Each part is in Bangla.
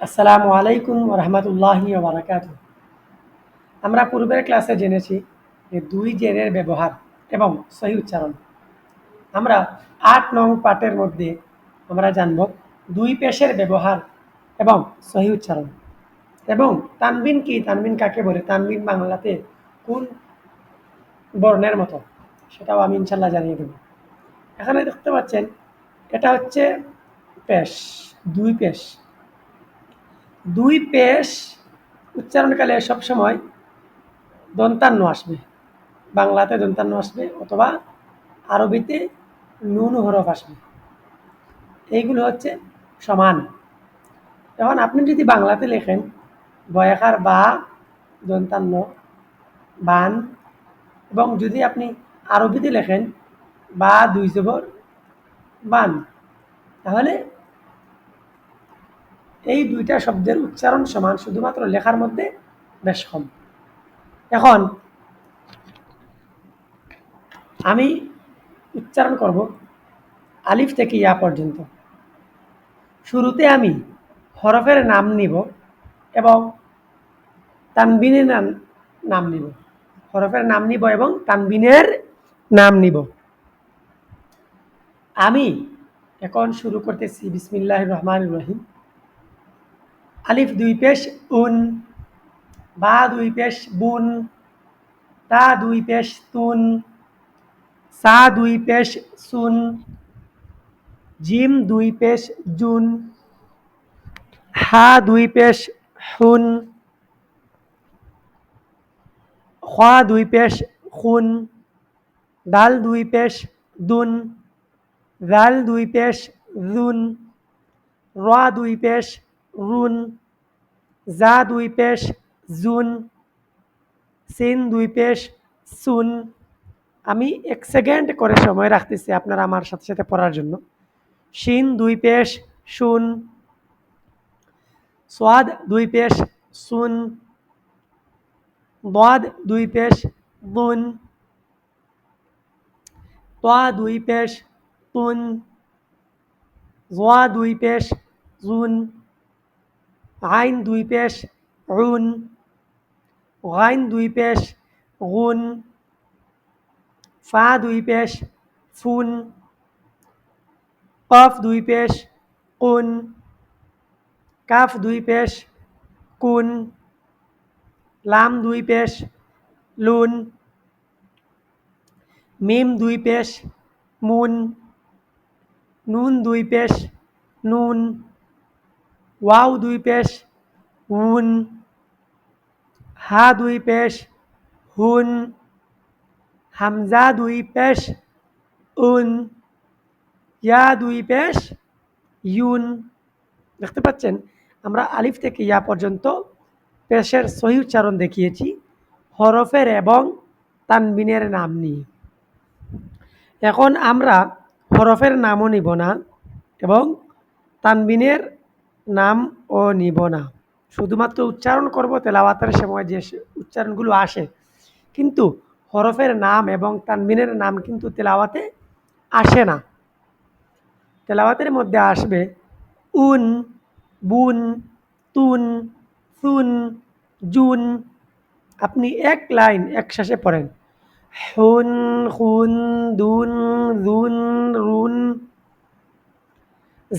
আসসালামু আলাইকুম রহমতুল্লাহি বারাকাত আমরা পূর্বের ক্লাসে জেনেছি যে দুই জেরের ব্যবহার এবং সহি উচ্চারণ। আমরা আট নং পাঠের মধ্যে আমরা জানব দুই পেশের ব্যবহার এবং সহি উচ্চারণ। এবং তানবিন কি, তানবিন কাকে বলে, তানবিন বাংলাতে কোন বর্ণের মতো, সেটাও আমি ইনশাল্লাহ জানিয়ে দেব। এখানে দেখতে পাচ্ছেন, এটা হচ্ছে পেশ, দুই পেশ। দুই পেশ উচ্চারণকালে সবসময় দন্তান্ন আসবে। বাংলাতে দন্তান্ন আসবে অথবা আরবিতে নুন হরফ আসবে। এইগুলো হচ্ছে সমান। এখন আপনি যদি বাংলাতে লেখেন, বয়াকার বা, দন্তান্ন, বান, এবং যদি আপনি আরবিতে লেখেন, বা, দুই জবর, বান, তাহলে এই দুইটা শব্দের উচ্চারণ সমান, শুধুমাত্র লেখার মধ্যে বেশ কম। এখন, আমি উচ্চারণ করব আলিফ থেকে ইয়া পর্যন্ত। শুরুতে আমি হরফের নাম নিব এবং তানবিনের নাম নাম নিব। হরফের নাম নিব এবং তানবিনের নাম নিব। আমি এখন শুরু করতেছি বিসমিল্লাহ রহমান রহিম। আলিফ দুই পেশ উন বা দুই পেশ বুন তা দুই পেশ তুন সা দুই পেশ সুন জিম দুই পেশ জুন হা দুই পেশ হুন খা দুই পেশ খুন ডাল দুই পেশ দুন রাল দুই পেশ রুন রা দুই পেশ রুন, জা দুই পেশ, জুন, সিন দুই পেশ, সুন। আমি এক সেকেন্ড করে সময় রাখতেছি আপনারা আমার সাথে সাথে পড়ার জন্য। শিন দুই পেশ শুন সোয়াদ দুই পেশ, সুন। বাদ দুই পেশ বুন তোয়া দুই পেশ, তুন। জোয়া দুই পেশ, জুন। আইন দুই পেশ রুন গাইন দুই পেশ, গুন। ফা দুই পেশ, ফুন। কফ দুই পেশ, কুন। কাফ দুই পেশ, কুন। লাম দুই পেশ, লুন। মিম দুই পেশ, মুন। নুন দুই পেশ, নুন। ওয়াও দুই পেশ, উন, হা দুই পেশ, হুন, হামজা দুই পেশ, উন, ইয়া দুই পেশ, ইউন। দেখতে পাচ্ছেন, আমরা আলিফ থেকে ইয়া পর্যন্ত পেশের সহি উচ্চারণ দেখিয়েছি, হরফের এবং তানবিনের নাম নিয়ে। এখন আমরা হরফের নামও নিব না, এবং তানবিনের নাম ও নিব না। শুধুমাত্র উচ্চারণ করব, তেলাওয়াতের সময় যে উচ্চারণগুলো আসে। কিন্তু হরফের নাম এবং তানবিনের নাম কিন্তু তেলাওয়াতে আসে না। তেলাওয়াতের মধ্যে আসবে উন, বুন, তুন, সুন, জুন। আপনি এক লাইন এক শ্বাসে পড়েন। হুন, খুন, দুন, জুন, রুন,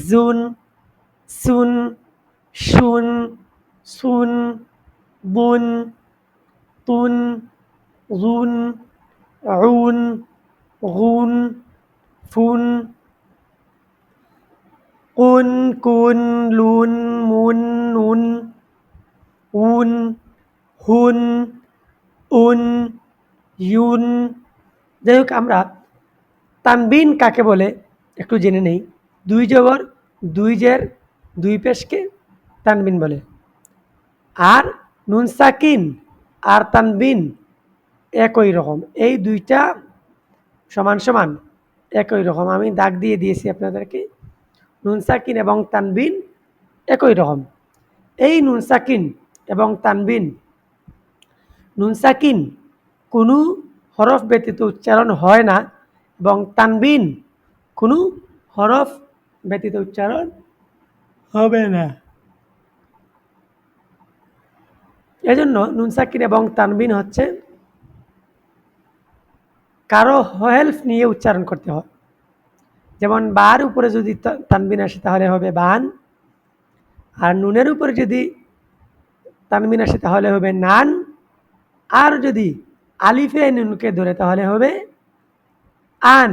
জুন। সুন শুন সুন, বুন, তুন গুন উন গুন ফুন, কুন কুন, লুন, মুন, নুন, উন, হুন, উন, ইউন। যাই হোক, আমরা তানবিন কাকে বলে একটু জেনে নেই। দুই জবর, দুই জের দুই পেশকে তানবিন বলে। আর নুন সাকিন আর তানবিন একই রকম। এই দুইটা সমান সমান একই রকম। আমি দাগ দিয়ে দিয়েছি আপনাদেরকে। নুন সাকিন এবং তানবিন একই রকম। এই নুন সাকিন এবং তানবিন, নুন সাকিন কোনো হরফ ব্যতীত উচ্চারণ হয় না এবং তানবিন কোনো হরফ ব্যতীত উচ্চারণ হবে না। এজন্য নুন সাকিন এবং তানবিন হচ্ছে কারও হেল্প নিয়ে উচ্চারণ করতে হয়। যেমন বার উপরে যদি তানবিন আসে তাহলে হবে বান, আর নুনের উপরে যদি তানবিন আসে তাহলে হবে নান, আর যদি আলিফে নুনকে ধরে তাহলে হবে আন।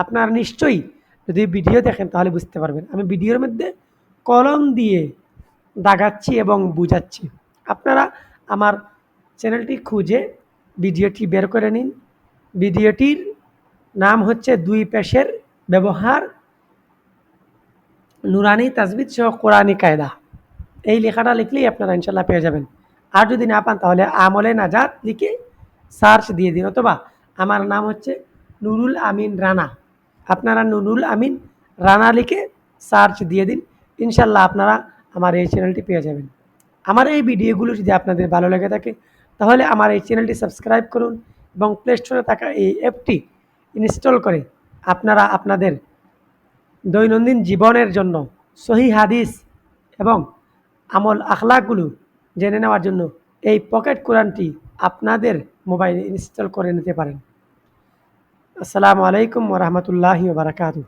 আপনার নিশ্চয়ই যদি ভিডিও দেখেন তাহলে বুঝতে পারবেন। আমি ভিডিওর মধ্যে কলম দিয়ে দাগাচ্ছি এবং বুঝাচ্ছি। আপনারা আমার চ্যানেলটি খুঁজে ভিডিওটি বের করে নিন। ভিডিওটির নাম হচ্ছে দুই পেশের ব্যবহার, নুরানি তাজবিদ সহ কোরআনি কায়দা। এই লেখাটা লিখলেই আপনারা ইনশাল্লাহ পেয়ে যাবেন। আর যদি না পান তাহলে আমলে নাজাত লিখে সার্চ দিয়ে দিন অথবা আমার নাম হচ্ছে নুরুল আমিন রানা। আপনারা নুরুল আমিন রানা লিখে সার্চ দিয়ে দিন। ইনশাল্লাহ আপনারা আমার এই চ্যানেলটি পেয়ে যাবেন। আমার এই ভিডিওগুলো যদি আপনাদের ভালো লেগে থাকে, তাহলে আমার এই চ্যানেলটি সাবস্ক্রাইব করুন এবং প্লে স্টোরে থাকা এই অ্যাপটি ইনস্টল করে আপনারা আপনাদের দৈনন্দিন জীবনের জন্য সহি হাদিস এবং আমল আখলাকগুলো জেনে নেওয়ার জন্য এই পকেট কোরআনটি আপনাদের মোবাইলে ইনস্টল করে নিতে পারেন। আসসালামু আলাইকুম ওরহমতুল্লাহি বারাকাতুহ।